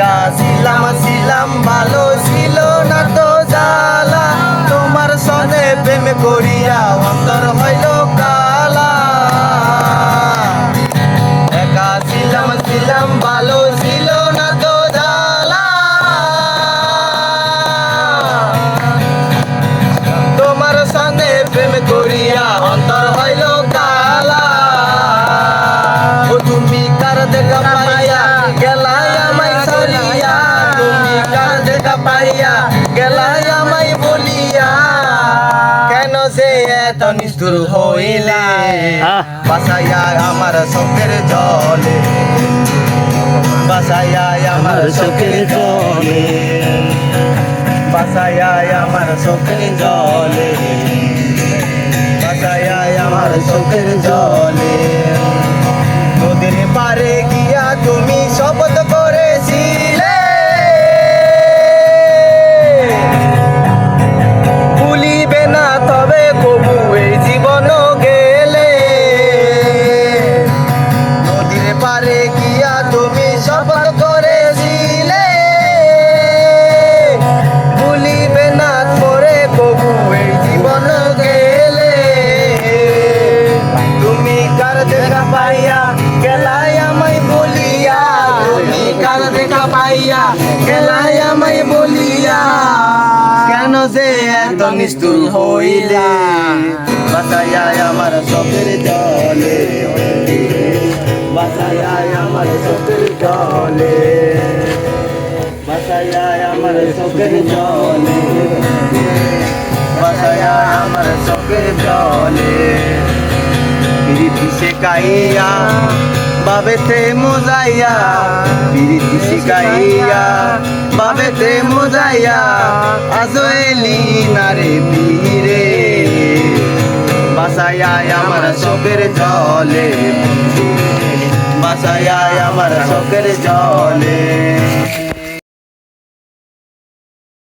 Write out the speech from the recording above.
が পাইয়া গেলাই আমায় বলিয়া কেন যে এত নিষ্ঠুর হইলে। বাসাইয়া আমার চোখের জলে বাসাইয়া আমার চোখের জলে বাসাইয়া আমার চোখের জলে বাসাইয়া আমার চোখের জলে গেলাই আমায় বলিয়া, কেন যে এত নিষ্ঠুর হইলা? বাসাইয়া আমার চোখের জলে। বাসাইয়া আমার চোখের জলে। বাসাইয়া আমার চোখের জলে। বাসাইয়া আমার চোখের জলে। পিরিতি শেখাইয়া বাবেতে মোজাইয়া, পিরিতি শিখাইয়া, বাবেতে মোজাইয়া, আজো এলি নারে বীরে বাসাইয়া আমার চোখের জলে বাসাইয়া আমার চোখের জলে।